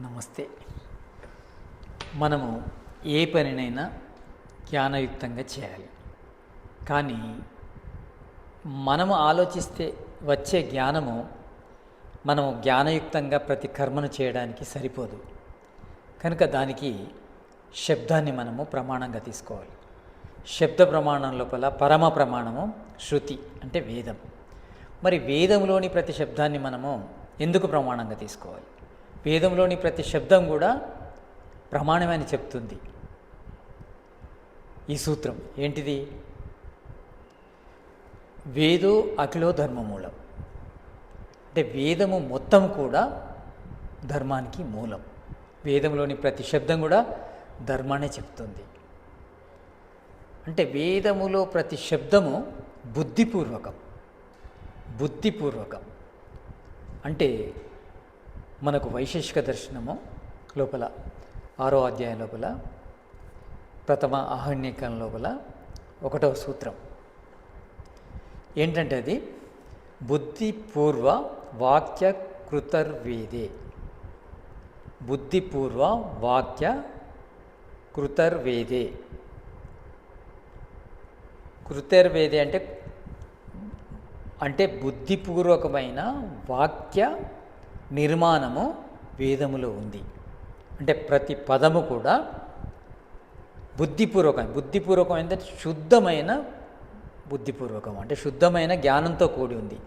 నమస్తే. మనము ఏ పనినైనా జ్ఞానయుక్తంగా చేయాలి. కానీ మనము ఆలోచిస్తే వచ్చే జ్ఞానము మనము జ్ఞానయుక్తంగా ప్రతి కర్మను చేయడానికి సరిపోదు. కనుక దానికి శబ్దాన్ని మనము ప్రమాణంగా తీసుకోవాలి. శబ్ద ప్రమాణం లోపల పరమ ప్రమాణము శృతి అంటే వేదం. మరి వేదంలోని ప్రతి శబ్దాన్ని మనము ఎందుకు ప్రమాణంగా తీసుకోవాలి? వేదంలోని ప్రతి శబ్దం కూడా ప్రమాణమని చెప్తుంది. ఈ సూత్రం ఏంటిది? వేదో అఖిలో ధర్మమూలం. అంటే వేదము మొత్తం కూడా ధర్మానికి మూలం. వేదంలోని ప్రతి శబ్దం కూడా ధర్మాన్ని చెప్తుంది. అంటే వేదములో ప్రతి శబ్దము బుద్ధిపూర్వకం. బుద్ధిపూర్వకం. అంటే మనకు వైశేషిక దర్శనము లోపల ఆరో అధ్యాయం లోపల ప్రథమ ఆహ్వానికం లోపల ఒకటవ సూత్రం. ఏంటంటే అది? బుద్ధిపూర్వ వాక్య కృతర్వేదే బుద్ధిపూర్వ వాక్య కృతర్వేదే కృతర్వేదే అంటే అంటే బుద్ధిపూర్వకమైన వాక్య నిర్మాణము వేదములో ఉంది. అంటే ప్రతి పదము కూడా బుద్ధిపూర్వకం బుద్ధిపూర్వకం ఏంటంటే శుద్ధమైన బుద్ధిపూర్వకం. అంటే శుద్ధమైన జ్ఞానంతో కూడి ఉంది.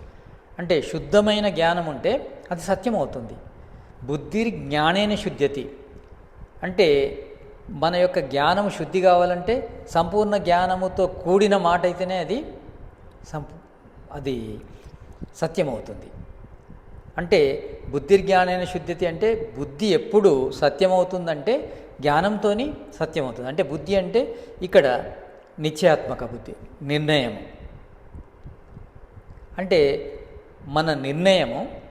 అంటే శుద్ధమైన జ్ఞానం ఉంటే అది సత్యం అవుతుంది. బుద్ధి జ్ఞానేన శుద్ధ్యతి. అంటే మన యొక్క జ్ఞానం శుద్ధి కావాలంటే సంపూర్ణ జ్ఞానముతో కూడిన మాట అయితేనే అది సంపూ అది సత్యమవుతుంది. అంటే బుద్ధి జ్ఞానైన శుద్ధితి అంటే బుద్ధి ఎప్పుడు సత్యమవుతుందంటే జ్ఞానంతో సత్యమవుతుంది. అంటే బుద్ధి అంటే ఇక్కడ నిశ్చయాత్మక బుద్ధి నిర్ణయం అంటే మన నిర్ణయము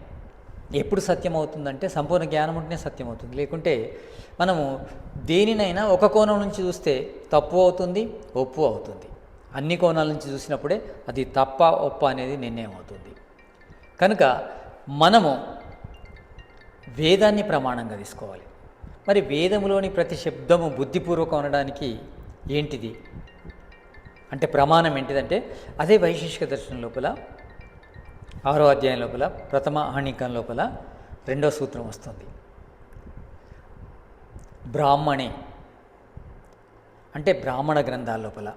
ఎప్పుడు సత్యమవుతుందంటే సంపూర్ణ జ్ఞానం ఉంటేనే సత్యమవుతుంది. లేకుంటే మనము దేనినైనా ఒక కోణం నుంచి చూస్తే తప్పు అవుతుంది ఒప్పు అవుతుంది. అన్ని కోణాల నుంచి చూసినప్పుడే అది తప్ప ఒప్ప అనేది నిర్ణయం అవుతుంది కనుక మనము వేదాన్ని ప్రమాణంగా తీసుకోవాలి. మరి వేదములోని ప్రతి శబ్దము బుద్ధిపూర్వకం అనడానికి ఏంటిది? అంటే ప్రమాణం ఏంటిదంటే అదే వైశేషిక దర్శనం లోపల ఆరో అధ్యాయం లోపల ప్రథమ ఆణికం లోపల రెండో సూత్రం వస్తుంది. బ్రాహ్మణే. అంటే బ్రాహ్మణ గ్రంథాల లోపల.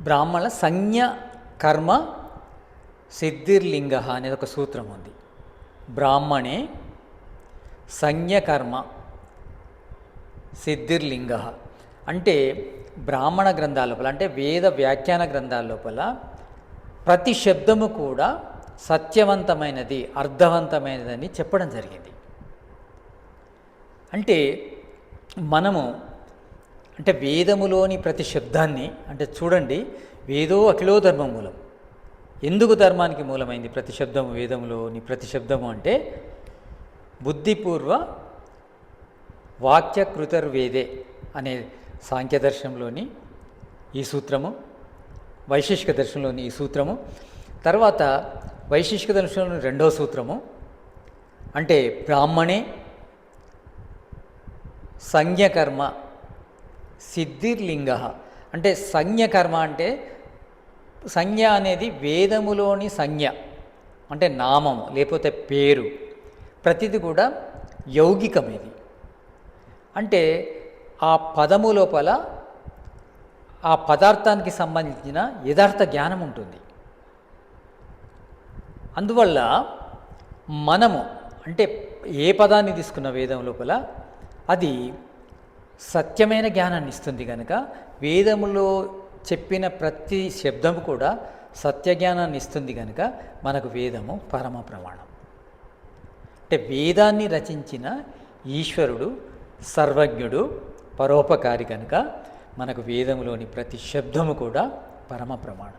బ్రాహ్మణ సంజ్ఞ కర్మ సిద్ధిర్లింగ అనేది ఒక సూత్రం ఉంది. బ్రాహ్మణే సంజ్ఞకర్మ సిద్ధిర్లింగ. అంటే బ్రాహ్మణ గ్రంథాల లోపల అంటే వేద వ్యాఖ్యాన గ్రంథాల లోపల ప్రతి శబ్దము కూడా సత్యవంతమైనది అర్థవంతమైనదని చెప్పడం జరిగింది. అంటే మనము అంటే వేదములోని ప్రతి శబ్దాన్ని అంటే చూడండి వేదో అఖిలో మూలం. ఎందుకు ధర్మానికి మూలమైంది? ప్రతి శబ్దము వేదములోని ప్రతి శబ్దము అంటే బుద్ధిపూర్వ వాక్య కృతర్వేదే అనే సాంఖ్య దర్శనంలోని ఈ సూత్రము వైశిష్క దర్శనంలోని ఈ సూత్రము తర్వాత వైశిష్క దర్శనంలోని రెండవ సూత్రము అంటే బ్రాహ్మణే సంజ్ఞకర్మ సిద్ధిర్లింగ. అంటే సంజ్ఞకర్మ అంటే సంజ్ఞ అనేది వేదములోని సంజ్ఞ అంటే నామము లేకపోతే పేరు. ప్రతిది కూడా యౌగికం ఇది. అంటే ఆ పదము లోపల ఆ పదార్థానికి సంబంధించిన యథార్థ జ్ఞానం ఉంటుంది. అందువల్ల మనము అంటే ఏ పదాన్ని తీసుకున్న వేదం లోపల అది సత్యమైన జ్ఞానాన్ని ఇస్తుంది కనుక వేదములో చెప్పిన ప్రతి శబ్దము కూడా సత్యజ్ఞానాన్ని ఇస్తుంది కనుక మనకు వేదము పరమ ప్రమాణం. అంటే వేదాన్ని రచించిన ఈశ్వరుడు సర్వజ్ఞుడు పరోపకారి కనుక మనకు వేదములోని ప్రతి శబ్దము కూడా పరమ ప్రమాణం.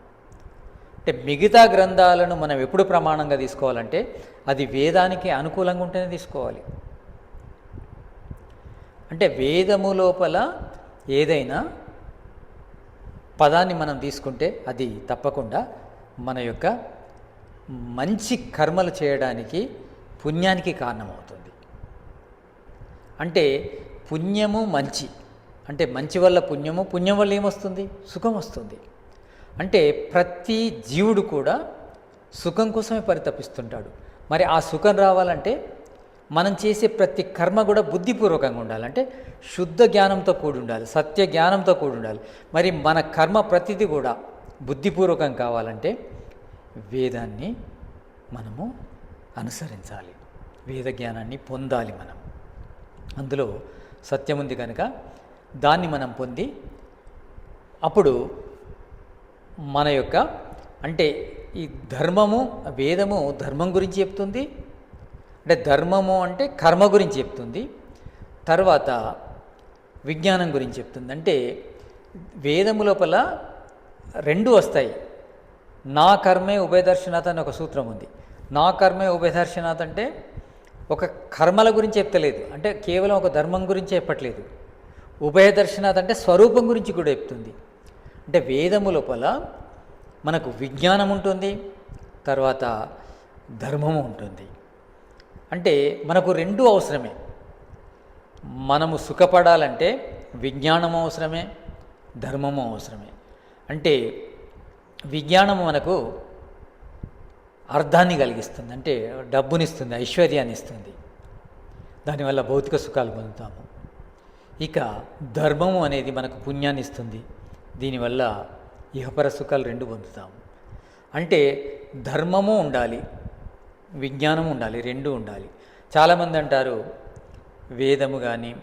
అంటే మిగతా గ్రంథాలను మనం ఎప్పుడు ప్రమాణంగా తీసుకోవాలంటే అది వేదానికి అనుకూలంగా ఉంటేనే తీసుకోవాలి. అంటే వేదము లోపల ఏదైనా పదాన్ని మనం తీసుకుంటే అది తప్పకుండా మన యొక్క మంచి కర్మలు చేయడానికి పుణ్యానికి కారణమవుతుంది. అంటే పుణ్యము మంచి. అంటే మంచి వల్ల పుణ్యము పుణ్యం వల్ల ఏమొస్తుంది? సుఖం వస్తుంది. అంటే ప్రతి జీవుడు కూడా సుఖం కోసమే పరితపిస్తుంటాడు. మరి ఆ సుఖం రావాలంటే మనం చేసే ప్రతి కర్మ కూడా బుద్ధిపూర్వకంగా ఉండాలి. అంటే శుద్ధ జ్ఞానంతో కూడి ఉండాలి సత్య జ్ఞానంతో కూడి ఉండాలి. మరి మన కర్మ ప్రతిదీ కూడా బుద్ధిపూర్వకం కావాలంటే వేదాన్ని మనము అనుసరించాలి. వేద జ్ఞానాన్ని పొందాలి మనం. అందులో సత్యం ఉంది కనుక దాన్ని మనం పొంది అప్పుడు మన యొక్క అంటే ఈ ధర్మము వేదము ధర్మం గురించి చెప్తుంది. అంటే ధర్మము అంటే కర్మ గురించి చెప్తుంది. తర్వాత విజ్ఞానం గురించి చెప్తుంది. అంటే వేదము లోపల రెండు వస్తాయి. నా కర్మే ఉభయదర్శనాథ్ అని ఒక సూత్రం ఉంది. నా కర్మే ఉభయదర్శనాథ్ అంటే ఒక కర్మల గురించి చెప్తలేదు. అంటే కేవలం ఒక ధర్మం గురించి చెప్పట్లేదు. ఉభయదర్శనాథ్ అంటే స్వరూపం గురించి కూడా చెప్తుంది. అంటే వేదము లోపల మనకు విజ్ఞానం ఉంటుంది. తర్వాత ధర్మము ఉంటుంది. అంటే మనకు రెండు అవసరమే. మనము సుఖపడాలంటే విజ్ఞానం అవసరమే ధర్మము అవసరమే. అంటే విజ్ఞానము మనకు అర్థాన్ని కలిగిస్తుంది. అంటే డబ్బునిస్తుంది ఐశ్వర్యాన్ని ఇస్తుంది దానివల్ల భౌతిక సుఖాలు పొందుతాము. ఇక ధర్మము అనేది మనకు పుణ్యాన్ని ఇస్తుంది దీనివల్ల ఇహపర సుఖాలు రెండు పొందుతాము. అంటే ధర్మము ఉండాలి. విజ్ఞానం ఉండాలి రెండు ఉండాలి. చాలామంది అంటారు వేదము కానీ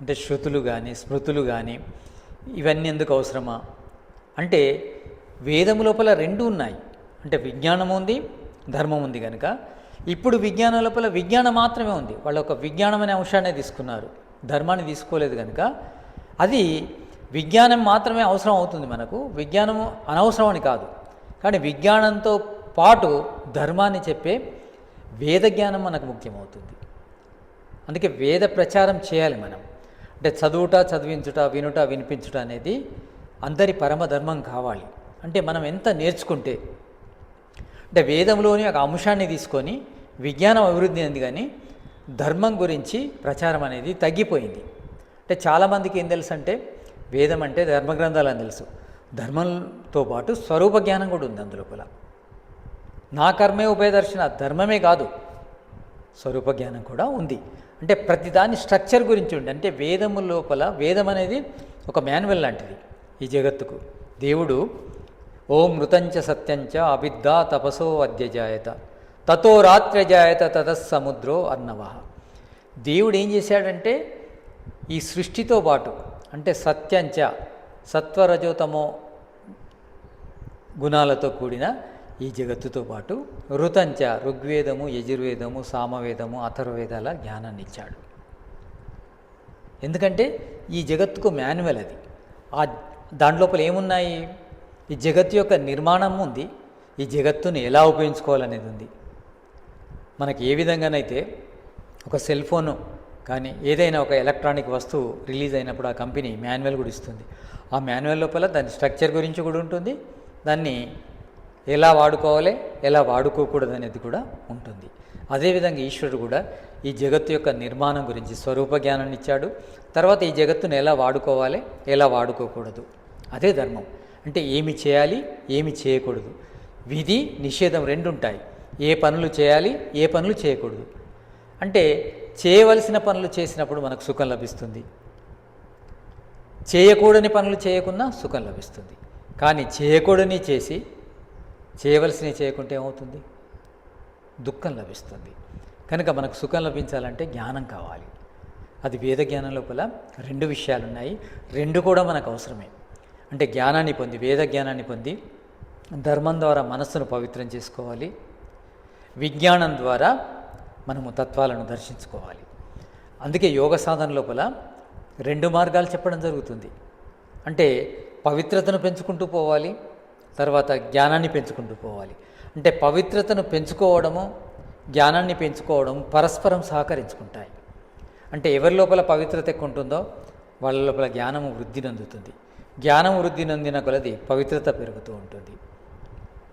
అంటే శృతులు కానీ స్మృతులు కానీ ఇవన్నీ ఎందుకు అవసరమా? అంటే వేదము లోపల రెండు ఉన్నాయి. అంటే విజ్ఞానం ఉంది ధర్మం ఉంది కనుక ఇప్పుడు విజ్ఞానం లోపల విజ్ఞానం మాత్రమే ఉంది. వాళ్ళు ఒక విజ్ఞానం అనే అంశాన్ని తీసుకున్నారు. ధర్మాన్ని తీసుకోలేదు కనుక అది విజ్ఞానం మాత్రమే అవసరం అవుతుంది మనకు. విజ్ఞానము అనవసరం అని కాదు. కానీ విజ్ఞానంతో పాటు ధర్మాన్ని చెప్పే వేద జ్ఞానం మనకు ముఖ్యమవుతుంది. అందుకే వేద ప్రచారం చేయాలి మనం. అంటే చదువుట చదివించుట వినుట వినిపించుట అనేది అందరి పరమధర్మం కావాలి. అంటే మనం ఎంత నేర్చుకుంటే. అంటే వేదంలోని ఒక అంశాన్ని తీసుకొని విజ్ఞానం అభివృద్ధి అయింది కానీ ధర్మం గురించి ప్రచారం అనేది తగ్గిపోయింది. అంటే చాలామందికి ఏం తెలుసు అంటే వేదం అంటే ధర్మగ్రంథాలు అని తెలుసు. ధర్మంతో పాటు స్వరూప జ్ఞానం కూడా ఉంది అందులోపల నా కర్మే ఉభయదర్శన ధర్మమే కాదు. స్వరూప జ్ఞానం కూడా ఉంది. అంటే ప్రతిదాని స్ట్రక్చర్ గురించి ఉండి అంటే వేదము లోపల వేదం అనేది ఒక మాన్యువల్ లాంటిది ఈ జగత్తుకు. దేవుడు ఓం మృతంచ సత్యంచ అవిద్దా తపసో అద్యజాయత తతో రాత్రజాయత తతస్సముద్రో అన్నవ దేవుడు ఏం చేశాడంటే ఈ సృష్టితో పాటు అంటే సత్యంచ సత్వరజోతమో గుణాలతో కూడిన ఈ జగత్తుతో పాటు ఋతంచ ఋగ్వేదము యజుర్వేదము సామవేదము అథర్వేదాల జ్ఞానాన్ని ఇచ్చాడు. ఎందుకంటే ఈ జగత్తుకు మాన్యువల్ అది. ఆ దాంట్లోపల ఏమున్నాయి? ఈ జగత్తు యొక్క నిర్మాణం ఉంది. ఈ జగత్తుని ఎలా ఉపయోగించుకోవాలనేది ఉంది. మనకి ఏ విధంగానైతే ఒక సెల్ ఫోను కానీ ఏదైనా ఒక ఎలక్ట్రానిక్ వస్తువు రిలీజ్ అయినప్పుడు ఆ కంపెనీ మాన్యువల్ కూడా ఇస్తుంది. ఆ మాన్యువల్ లోపల దాని స్ట్రక్చర్ గురించి కూడా ఉంటుంది. దాన్ని ఎలా వాడుకోవాలి ఎలా వాడుకోకూడదు అనేది కూడా ఉంటుంది. అదేవిధంగా ఈశ్వరుడు కూడా ఈ జగత్తు యొక్క నిర్మాణం గురించి స్వరూప జ్ఞానాన్ని ఇచ్చాడు. తర్వాత ఈ జగత్తును ఎలా వాడుకోవాలి ఎలా వాడుకోకూడదు అదే ధర్మం. అంటే ఏమి చేయాలి ఏమి చేయకూడదు. విధి నిషేధం రెండు ఉంటాయి. ఏ పనులు చేయాలి ఏ పనులు చేయకూడదు. అంటే చేయవలసిన పనులు చేసినప్పుడు మనకు సుఖం లభిస్తుంది. చేయకూడని పనులు చేయకున్నా సుఖం లభిస్తుంది. కానీ చేయకూడని చేసి చేయవలసినవి చేయకుంటే ఏమవుతుంది? దుఃఖం లభిస్తుంది. కనుక మనకు సుఖం లభించాలంటే జ్ఞానం కావాలి. అది వేద జ్ఞానం లోపల రెండు విషయాలు ఉన్నాయి రెండు కూడా మనకు అవసరమే. అంటే జ్ఞానాన్ని పొంది వేద జ్ఞానాన్ని పొంది ధర్మం ద్వారా మనస్సును పవిత్రం చేసుకోవాలి. విజ్ఞానం ద్వారా మనము తత్వాలను దర్శించుకోవాలి. అందుకే యోగ సాధన లోపల రెండు మార్గాలు చెప్పడం జరుగుతుంది. అంటే పవిత్రతను పెంచుకుంటూ పోవాలి. తర్వాత జ్ఞానాన్ని పెంచుకుంటూ పోవాలి. అంటే పవిత్రతను పెంచుకోవడము జ్ఞానాన్ని పెంచుకోవడం పరస్పరం సహకరించుకుంటాయి. అంటే ఎవరి లోపల పవిత్రత ఎక్కువ ఉంటుందో వాళ్ళ లోపల జ్ఞానం వృద్ధి నందుతుంది. జ్ఞానం వృద్ధి నందిన కొలది పవిత్రత పెరుగుతూ ఉంటుంది.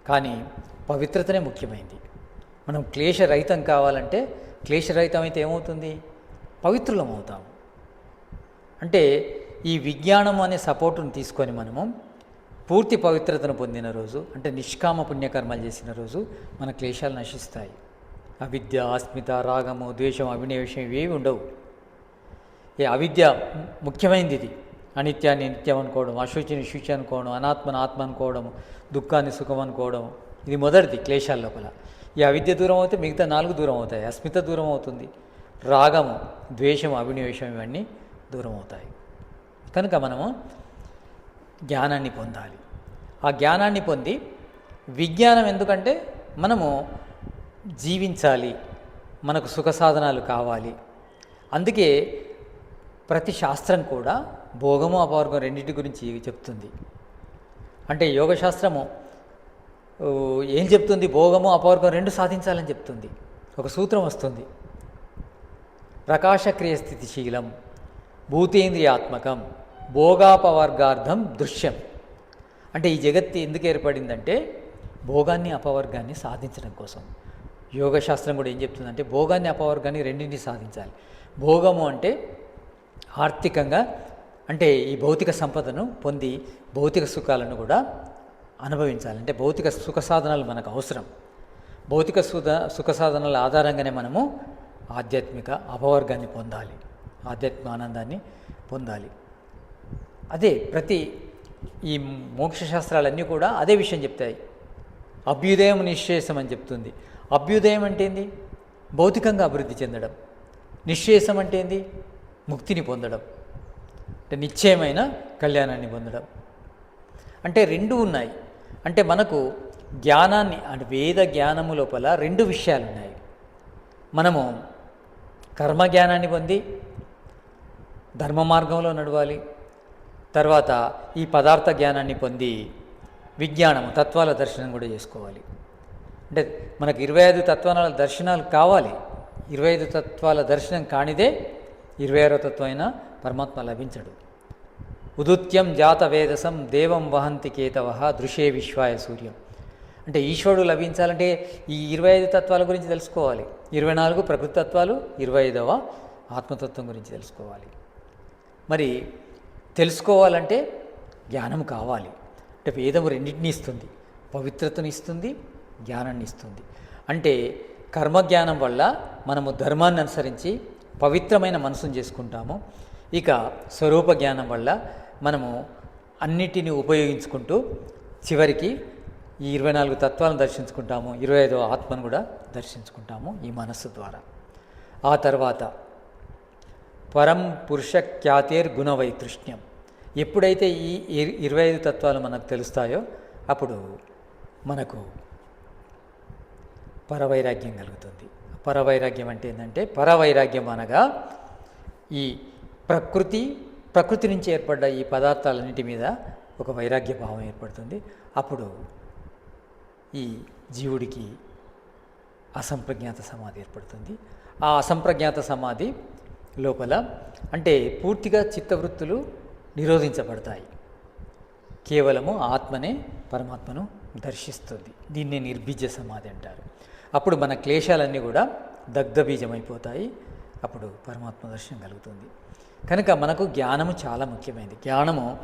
కానీ పవిత్రతనే ముఖ్యమైనది మనం క్లేశరహితం కావాలంటే క్లేశరహితం అయితే ఏమవుతుంది? పవిత్రులం అవుతాం అంటే ఈ విజ్ఞానం అనే సపోర్టును తీసుకొని మనము పూర్తి పవిత్రతను పొందిన రోజు అంటే నిష్కామ పుణ్యకర్మలు చేసిన రోజు మన క్లేశాలు నశిస్తాయి. అవిద్య అస్మిత రాగము ద్వేషం అభినవేషం ఇవేవి ఉండవు. ఏ అవిద్య ముఖ్యమైనది ఇది. అనిత్యాన్ని నిత్యం అనుకోవడం అశుచిని శుచి అనుకోవడం అనాత్మను ఆత్మ అనుకోవడం దుఃఖాన్ని సుఖం అనుకోవడం ఇది మొదటిది క్లేశాల లోపల. ఈ అవిద్య దూరం అవుతే మిగతా నాలుగు దూరం అవుతాయి. అస్మిత దూరం అవుతుంది. రాగము ద్వేషం అభినవేషం ఇవన్నీ దూరం అవుతాయి. కనుక మనము జ్ఞానాన్ని పొందాలి. ఆ జ్ఞానాన్ని పొంది విజ్ఞానం ఎందుకంటే మనము జీవించాలి. మనకు సుఖ సాధనాలు కావాలి. అందుకే ప్రతి శాస్త్రం కూడా భోగము అపవర్గం రెండింటి గురించి చెప్తుంది. అంటే యోగశాస్త్రము ఏం చెప్తుంది? భోగము అపవర్గం రెండు సాధించాలని చెప్తుంది. ఒక సూత్రం వస్తుంది. ప్రకాశక్రియ స్థితిశీలం భూతేంద్రియాత్మకం. భోగాపవర్గార్థం దృశ్యం. అంటే ఈ జగత్తు ఎందుకు ఏర్పడిందంటే భోగాన్ని అపవర్గాన్ని సాధించడం కోసం. యోగశాస్త్రం కూడా ఏం చెప్తుందంటే భోగాన్ని అపవర్గాన్ని రెండింటిని సాధించాలి. భోగము అంటే ఆర్థికంగా అంటే ఈ భౌతిక సంపదను పొంది భౌతిక సుఖాలను కూడా అనుభవించాలి. అంటే భౌతిక సుఖ సాధనాలు మనకు అవసరం. భౌతిక సుధ సుఖ సాధనాల ఆధారంగానే మనము ఆధ్యాత్మిక అపవర్గాన్ని పొందాలి. ఆధ్యాత్మిక ఆనందాన్ని పొందాలి. అదే ప్రతి ఈ మోక్ష శాస్త్రాలన్నీ కూడా అదే విషయం చెప్తాయి. అభ్యుదయం నిశ్చేసం అని చెప్తుంది. అభ్యుదయం అంటే ఏంది? భౌతికంగా అభివృద్ధి చెందడం. నిశ్చేసం అంటే ఏంది? ముక్తిని పొందడం. అంటే నిశ్చయమైన కళ్యాణాన్ని పొందడం. అంటే రెండు ఉన్నాయి. అంటే మనకు జ్ఞానాన్ని అంటే వేద జ్ఞానము లోపల రెండు విషయాలు ఉన్నాయి మనము కర్మ జ్ఞానాన్ని పొంది ధర్మ మార్గంలో నడవాలి తర్వాత ఈ పదార్థ జ్ఞానాన్ని పొంది విజ్ఞానము తత్వాల దర్శనం కూడా చేసుకోవాలి. అంటే మనకు ఇరవై ఐదు తత్వాల దర్శనాలు కావాలి. ఇరవై ఐదు తత్వాల దర్శనం కానిదే ఇరవై ఆరో తత్వం అయినా పరమాత్మ లభించడు. ఉదుత్యం జాత వేదసం దేవం వహంతి కేతవ దృశే విశ్వాయ సూర్యం. అంటే ఈశ్వరుడు లభించాలంటే ఈ ఇరవై ఐదు తత్వాల గురించి తెలుసుకోవాలి. ఇరవై నాలుగు ప్రకృతి తత్వాలు ఇరవై ఐదవ ఆత్మతత్వం గురించి తెలుసుకోవాలి. మరి తెలుసుకోవాలంటే జ్ఞానం కావాలి. అంటే వేదము రెండింటిని ఇస్తుంది. పవిత్రతను ఇస్తుంది జ్ఞానాన్ని ఇస్తుంది. అంటే కర్మజ్ఞానం వల్ల మనము ధర్మాన్ని అనుసరించి పవిత్రమైన మనసును చేసుకుంటాము. ఇక స్వరూప జ్ఞానం వల్ల మనము అన్నిటిని ఉపయోగించుకుంటూ చివరికి ఈ ఇరవై నాలుగు తత్వాలను దర్శించుకుంటాము. ఇరవై ఐదో ఆత్మను కూడా దర్శించుకుంటాము ఈ మనస్సు ద్వారా. ఆ తర్వాత పరం పురుష ఖ్యాతేర్ గుణవైతృష్ణ్యం ఎప్పుడైతే ఈ ఇరవై ఐదు తత్వాలు మనకు తెలుస్తాయో అప్పుడు మనకు పరవైరాగ్యం కలుగుతుంది. పరవైరాగ్యం అంటే ఏంటంటే పరవైరాగ్యం అనగా ఈ ప్రకృతి ప్రకృతి నుంచి ఏర్పడ్డ ఈ పదార్థాలన్నిటి మీద ఒక వైరాగ్య భావం ఏర్పడుతుంది. అప్పుడు ఈ జీవుడికి అసంప్రజ్ఞాత సమాధి ఏర్పడుతుంది. ఆ అసంప్రజ్ఞాత సమాధి లోపల అంటే పూర్తిగా చిత్తవృత్తులు నిరోధించబడతాయి. కేవలము ఆత్మనే పరమాత్మను దర్శిస్తుంది. దీన్ని నిర్బీజ సమాధి అంటారు. అప్పుడు మన క్లేశాలన్నీ కూడా దగ్ధబీజమైపోతాయి. అప్పుడు పరమాత్మ దర్శనం కలుగుతుంది. కనుక మనకు జ్ఞానము చాలా ముఖ్యమైనది. జ్ఞానము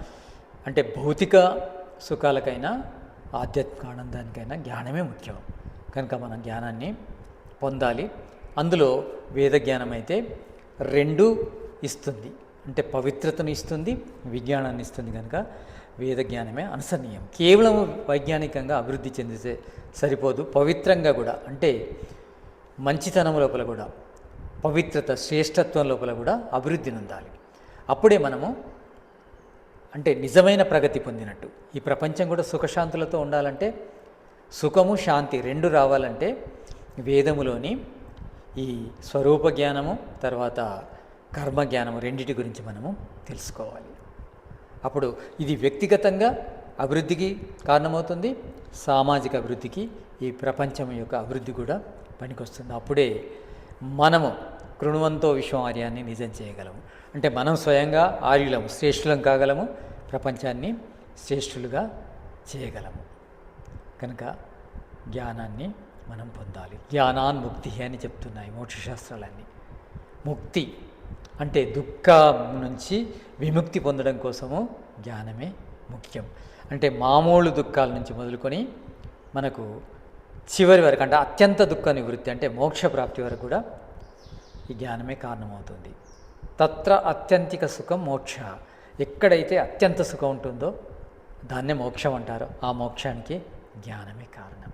అంటే భౌతిక సుఖాలకైనా ఆధ్యాత్మిక ఆనందానికైనా జ్ఞానమే ముఖ్యం. కనుక మన జ్ఞానాన్ని పొందాలి. అందులో వేద జ్ఞానం అయితే రెండు ఇస్తుంది. అంటే పవిత్రతను ఇస్తుంది విజ్ఞానాన్ని ఇస్తుంది కనుక వేద జ్ఞానమే అనుసరణీయం. కేవలం వైజ్ఞానికంగా అభివృద్ధి చెందితే సరిపోదు. పవిత్రంగా కూడా అంటే మంచితనం లోపల కూడా పవిత్రత శ్రేష్టత్వం లోపల కూడా అభివృద్ధి నొందాలి. అప్పుడే మనము అంటే నిజమైన ప్రగతి పొందినట్టు. ఈ ప్రపంచం కూడా సుఖశాంతులతో ఉండాలంటే సుఖము శాంతి రెండు రావాలంటే వేదములోని ఈ స్వరూప జ్ఞానము తర్వాత కర్మ జ్ఞానము రెండిటి గురించి మనము తెలుసుకోవాలి. అప్పుడు ఇది వ్యక్తిగతంగా అభివృద్ధికి కారణమవుతుంది సామాజిక అభివృద్ధికి ఈ ప్రపంచం యొక్క అభివృద్ధి కూడా పనికొస్తుంది. అప్పుడే మనము కృణవంతో విశ్వం ఆర్యాన్ని నిజం చేయగలము. అంటే మనం స్వయంగా ఆర్యులము శ్రేష్ఠులం కాగలము ప్రపంచాన్ని శ్రేష్ఠులుగా చేయగలము. కనుక జ్ఞానాన్ని మనం పొందాలి. జ్ఞానాన్ ముక్తి అని చెప్తున్నాయి మోక్షశాస్త్రాలన్నీ. ముక్తి అంటే దుఃఖం నుంచి విముక్తి పొందడం కోసము జ్ఞానమే ముఖ్యం. అంటే మామూలు దుఃఖాల నుంచి మొదలుకొని మనకు చివరి వరకు అంటే అత్యంత దుఃఖ నివృత్తి అంటే మోక్ష ప్రాప్తి వరకు కూడా ఈ జ్ఞానమే కారణమవుతుంది. తత్ర అత్యంతిక సుఖం మోక్ష. ఎక్కడైతే అత్యంత సుఖం ఉంటుందో దాన్నే మోక్షం అంటారు. ఆ మోక్షానికి జ్ఞానమే కారణం.